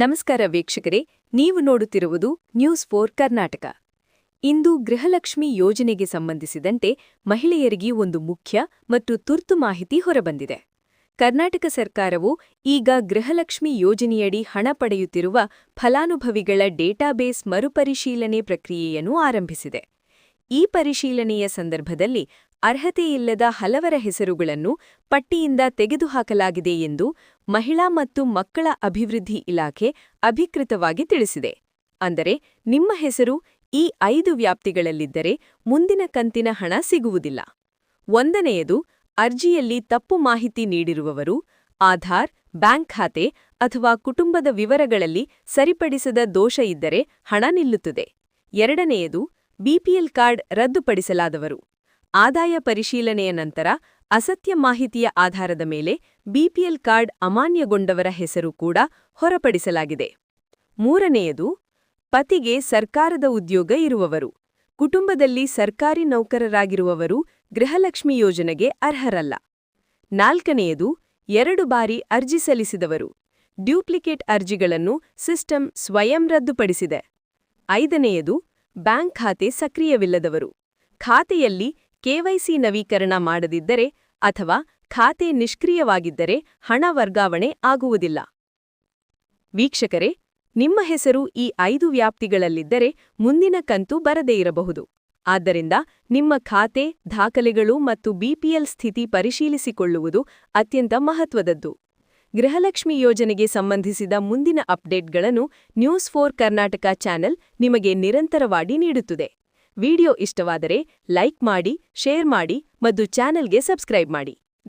ನಮಸ್ಕಾರ ವೀಕ್ಷಕರೇ, ನೀವು ನೋಡುತ್ತಿರುವುದು ನ್ಯೂಸ್ ಫೋರ್ ಕರ್ನಾಟಕ. ಇಂದು ಗೃಹಲಕ್ಷ್ಮಿ ಯೋಜನೆಗೆ ಸಂಬಂಧಿಸಿದಂತೆ ಮಹಿಳೆಯರಿಗೆ ಒಂದು ಮುಖ್ಯ ಮತ್ತು ತುರ್ತು ಮಾಹಿತಿ ಹೊರಬಂದಿದೆ. ಕರ್ನಾಟಕ ಸರ್ಕಾರವು ಈಗ ಗೃಹಲಕ್ಷ್ಮಿ ಯೋಜನೆಯಡಿ ಹಣ ಪಡೆಯುತ್ತಿರುವ ಫಲಾನುಭವಿಗಳ ಡೇಟಾಬೇಸ್ ಮರುಪರಿಶೀಲನೆ ಪ್ರಕ್ರಿಯೆಯನ್ನು ಆರಂಭಿಸಿದೆ. ಈ ಪರಿಶೀಲನೆಯ ಸಂದರ್ಭದಲ್ಲಿ ಅರ್ಹತೆಯಿಲ್ಲದ ಹಲವರ ಹೆಸರುಗಳನ್ನು ಪಟ್ಟಿಯಿಂದ ತೆಗೆದುಹಾಕಲಾಗಿದೆ ಎಂದು ಮಹಿಳಾ ಮತ್ತು ಮಕ್ಕಳ ಅಭಿವೃದ್ಧಿ ಇಲಾಖೆ ಅಧಿಕೃತವಾಗಿ ತಿಳಿಸಿದೆ. ಅಂದರೆ, ನಿಮ್ಮ ಹೆಸರು ಈ ಐದು ವ್ಯಾಪ್ತಿಗಳಲ್ಲಿದ್ದರೆ ಮುಂದಿನ ಕಂತಿನ ಹಣ ಸಿಗುವುದಿಲ್ಲ. ಒಂದನೆಯದು, ಅರ್ಜಿಯಲ್ಲಿ ತಪ್ಪು ಮಾಹಿತಿ ನೀಡಿರುವವರು, ಆಧಾರ್, ಬ್ಯಾಂಕ್ ಖಾತೆ ಅಥವಾ ಕುಟುಂಬದ ವಿವರಗಳಲ್ಲಿ ಸರಿಪಡಿಸದ ದೋಷ ಇದ್ದರೆ ಹಣ ನಿಲ್ಲುತ್ತದೆ. ಎರಡನೆಯದು ಬಿಪಿಎಲ್ ಕಾರ್ಡ್ ರದ್ದುಪಡಿಸಲಾದವರು. ಆದಾಯ ಪರಿಶೀಲನೆಯ ನಂತರ ಅಸತ್ಯ ಮಾಹಿತಿಯ ಆಧಾರದ ಮೇಲೆ ಬಿಪಿಎಲ್ ಕಾರ್ಡ್ ಅಮಾನ್ಯಗೊಂಡವರ ಹೆಸರು ಕೂಡ ಹೊರಪಡಿಸಲಾಗಿದೆ. ಮೂರನೆಯದು, ಪತಿಗೆ ಸರ್ಕಾರದ ಉದ್ಯೋಗ ಇರುವವರು. ಕುಟುಂಬದಲ್ಲಿ ಸರ್ಕಾರಿ ನೌಕರರಾಗಿರುವವರು ಗೃಹಲಕ್ಷ್ಮಿ ಯೋಜನೆಗೆ ಅರ್ಹರಲ್ಲ. ನಾಲ್ಕನೆಯದು, ಎರಡು ಬಾರಿ ಅರ್ಜಿ ಸಲ್ಲಿಸಿದವರು. ಡ್ಯೂಪ್ಲಿಕೇಟ್ ಅರ್ಜಿಗಳನ್ನು ಸಿಸ್ಟಂ ಸ್ವಯಂ ರದ್ದುಪಡಿಸಿದೆ. ಐದನೆಯದು ಬ್ಯಾಂಕ್ ಖಾತೆ ಸಕ್ರಿಯವಿಲ್ಲದವರು. ಖಾತೆಯಲ್ಲಿ ಕೆವೈಸಿ ನವೀಕರಣ ಮಾಡದಿದ್ದರೆ ಅಥವಾ ಖಾತೆ ನಿಷ್ಕ್ರಿಯವಾಗಿದ್ದರೆ ಹಣ ವರ್ಗಾವಣೆ ಆಗುವುದಿಲ್ಲ. ವೀಕ್ಷಕರೇ, ನಿಮ್ಮ ಹೆಸರು ಈ ಐದು ವ್ಯಾಪ್ತಿಗಳಲ್ಲಿದ್ದರೆ ಮುಂದಿನ ಕಂತು ಬರದೇ ಇರಬಹುದು. ಆದ್ದರಿಂದ ನಿಮ್ಮ ಖಾತೆ, ದಾಖಲೆಗಳು ಮತ್ತು ಬಿಪಿಎಲ್ ಸ್ಥಿತಿ ಪರಿಶೀಲಿಸಿಕೊಳ್ಳುವುದು ಅತ್ಯಂತ ಮಹತ್ವದದ್ದು. ಗೃಹಲಕ್ಷ್ಮಿ ಯೋಜನೆಗೆ ಸಂಬಂಧಿಸಿದ ಮುಂದಿನ ಅಪ್ಡೇಟ್ಗಳನ್ನು ನ್ಯೂಸ್ ಫೋರ್ ಕರ್ನಾಟಕ ಚಾನೆಲ್ ನಿಮಗೆ ನಿರಂತರವಾಗಿ ನೀಡುತ್ತದೆ. ವಿಡಿಯೋ ಇಷ್ಟವಾದರೆ ಲೈಕ್ ಮಾಡಿ, ಶೇರ್ ಮಾಡಿ ಮತ್ತು ಚಾನೆಲ್ಗೆ ಸಬ್ಸ್ಕ್ರೈಬ್ ಮಾಡಿ.